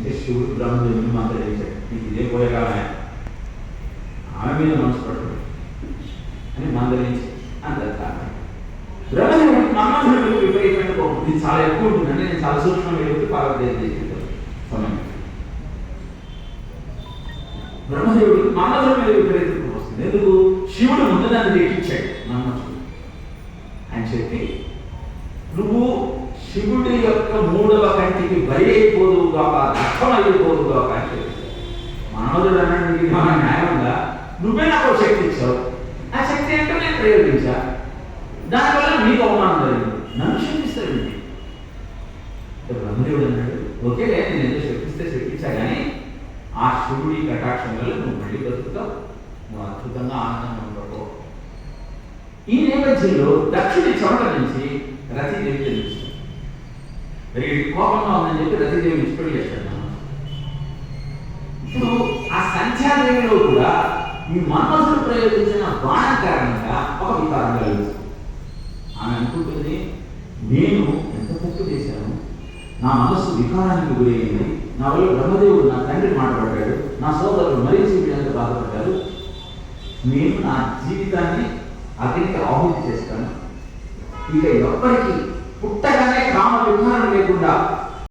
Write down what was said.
అంటే శివుడు బ్రహ్మదేవుని మంత్రించాడు నీకు ఇదే పోయేగానే ఆమె మీద మనసు పడుతుంది. అని మందరించి అందరు కారణం బ్రహ్మదేవుడు విపరీతమైన కోపం. ఇది చాలా ఎక్కువ ఉంటుందండి నేను చాలా సూక్ష్మంగా వెళ్ళి పార్వదేవి సమయం. బ్రహ్మదేవుడు మన్మధుడి మీద విపరీత వస్తుంది. ఎందుకు? శివుడు ముందు దాన్ని రెట్టించాడు మన్మధుడు అని చెప్పి నువ్వు శివుడి యొక్క మూడవ కంటికి బలి అయిపోదువు కాక రక్తం అయిపోదు కాక అని చెప్పి మన్మధుడు అన్నాడు మన న్యాయంగా న్యాయం నువ్వే నాకు శక్తి ఇచ్చావు. ఆ శక్తి అంటే నేను ప్రయోగించా. దానివల్ల నీకు అవమానం జరిగింది. నన్ను శక్తిస్తాడు బ్రహ్మదేవుడు అన్నాడు ఓకే నేను శక్తిస్తే శక్తించా కానీ ఆ శివుడి కటాక్షం వల్ల నువ్వు మళ్ళీ బతుకుతావు నువ్వు అద్భుతంగా ఆనందంగా ఉండవు ఈ నేపథ్యంలో దక్షిణ చోట నుంచి రతీదేవి కోపంగా ఉందని చెప్పి రతీదేవిని ఇష్టపడి చేస్తాడు ఇప్పుడు ఆ సంధ్యాదేవిలో కూడా ఈ మన్మసుడు ప్రయోగించిన బాణం కారణంగా ఒక వికారం కలిగింది. ఆమె అనుకుంటుంది నేను ఎంత తప్పు చేశాను? నా మనస్సు వికారానికి గురైంది. నా వల్ల బ్రహ్మదేవుడు నా తండ్రి మాట్లాడాడు నా సోదరుడు మరీ చూపించడానికి బాధపడ్డారు నేను నా జీవితాన్ని అతనికి ఆహుతి చేస్తాను. ఇక ఎవ్వరికి না